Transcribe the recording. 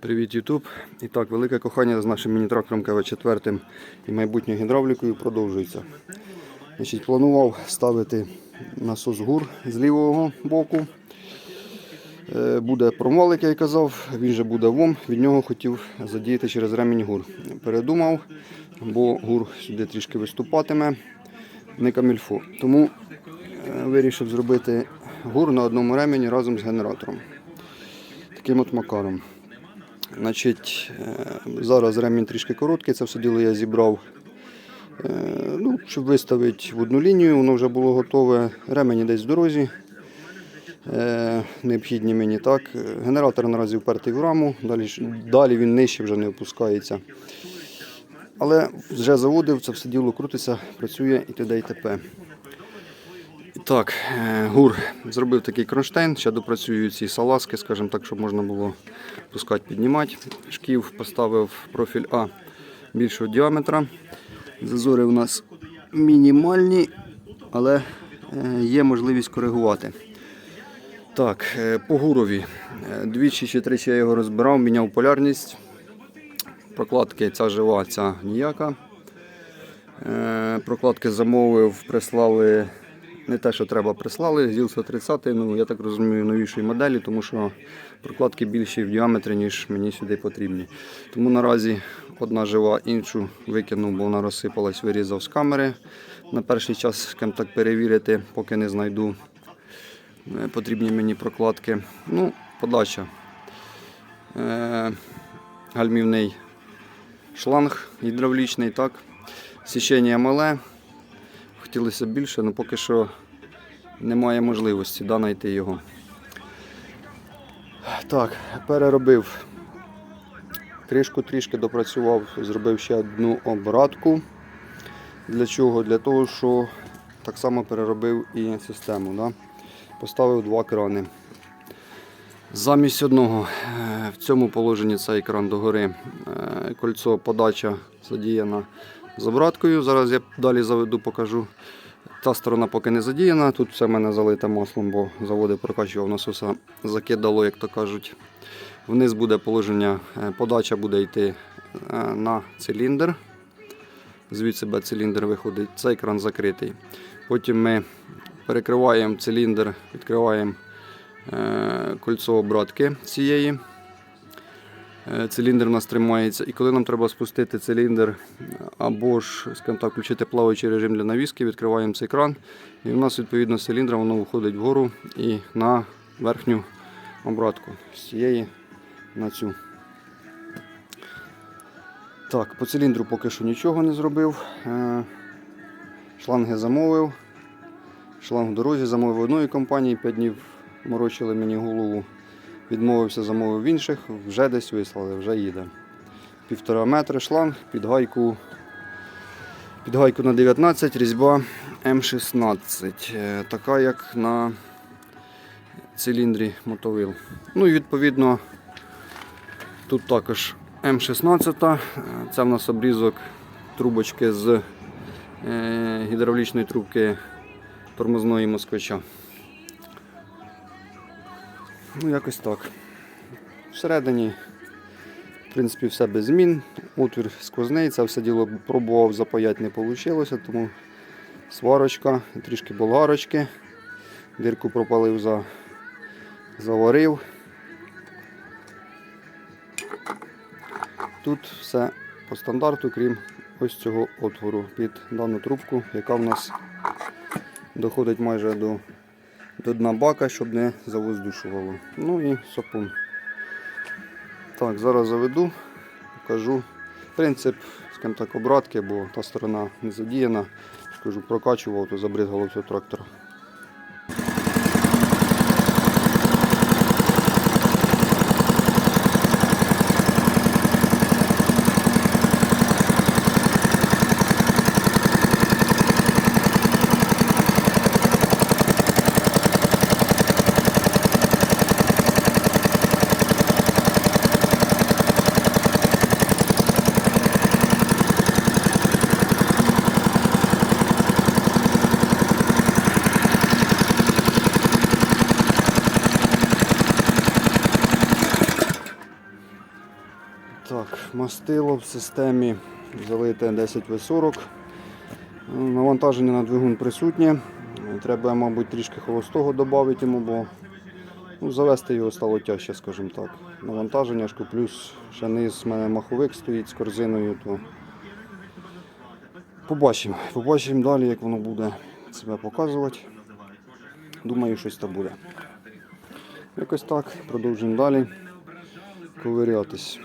Привіт, Ютуб. І так, велике кохання з нашим міні-трактором КВ4 і майбутньою гідравлікою продовжується. Значить, планував ставити насос гур з лівого боку. Е, Буде промвал, як я казав, він же буде ВОМ, від нього хотів задіяти через ремінь гур. Передумав, бо гур сюди трішки виступатиме, не камільфо. Тому е, вирішив зробити гур на одному ремені разом з генератором. Таким от макаром. Значить, е, зараз ремінь трішки короткий, це все діло я зібрав, е, ну, щоб виставити в одну лінію, воно вже було готове. Ремені десь в дорозі. Е, Необхідні мені так. Генератор наразі впертий в раму, далі, далі він нижче вже не опускається. Але вже заводив, це все діло крутиться, працює і т.д. і т.п. Так, е, гур зробив такий кронштейн, ще допрацюю ці салазки, скажімо так, щоб можна було пускати, піднімати. Шків поставив профіль А більшого діаметра. Зазори у нас мінімальні, але е, є можливість коригувати. Так, е, по гурові. Двічі чи тричі я його розбирав, міняв полярність. Прокладки ця жива, ця ніяка. Прокладки замовив, прислали не те, що треба, прислали. ЗІЛ 130, ну я так розумію, новішої моделі, тому що прокладки більші в діаметрі, ніж мені сюди потрібні. Тому наразі одна жива, іншу викинув, бо вона розсипалась, вирізав з камери. На перший час скажімо так перевірити, поки не знайду е, потрібні мені прокладки. Ну, подача. Е, гальмівний шланг гідравлічний, так. Січення мале. Хотілося більше, але поки що немає можливості да, знайти його. Так, переробив кришку трішки допрацював, зробив ще одну обратку. Для чого? Для того, що так само переробив і систему. Да? Поставив два крани. Замість одного е, в цьому положенні цей кран догори. Е, Кольцо подача задіяна з обраткою. Зараз я далі заведу, покажу. Та сторона поки не задіяна. Тут все в мене залите маслом, бо заводи прокачував насоса, закидало, як то кажуть. Вниз буде положення, е, подача буде йти е, на циліндр. Звідси циліндр виходить, цей кран закритий. Потім ми перекриваємо циліндр, відкриваємо е, кольцо обратки цієї. Е, Циліндр у нас тримається. І коли нам треба спустити циліндр або ж скажімо так, включити плаваючий режим для навіски, відкриваємо цей кран. І у нас відповідно з циліндра воно виходить вгору і на верхню обратку з цієї на цю. Так, по циліндру поки що нічого не зробив. Е, Шланги замовив. Шланг в дорозі замовив одної компанії, 5 днів морочили мені голову. Відмовився, замовив інших, вже десь вислали, вже їде. Півтора метри шланг під гайку, під гайку на 19, різьба М16. Е, Така як на циліндрі мотовил. Ну і відповідно тут також М16. Е, Це в нас обрізок трубочки з е, гідравлічної трубки тормозної москвича. Ну, якось так. Всередині, в принципі, все без змін. Отвір сквозний, це все діло пробував запаяти, не вийшло, тому сварочка, трішки болгарочки. Дирку пропалив, за, заварив. Тут все по стандарту, крім ось цього отвору під дану трубку, яка в нас доходить майже до до дна бака, щоб не завоздушувало. Ну і сапун. Так, зараз заведу, покажу. Принцип, скажімо так, обратки, бо та сторона не задіяна. Скажу, прокачував, то забризгало все трактора. Так, мастило в системі залите 10В40. Навантаження на двигун присутнє. Треба, мабуть, трішки холостого додати йому, бо ну, завести його стало тяжче, скажімо так. Навантаження ж плюс ще низ в мене маховик стоїть з корзиною, то побачимо. Побачимо далі, як воно буде себе показувати. Думаю, щось там буде. Якось так, продовжуємо далі ковирятись.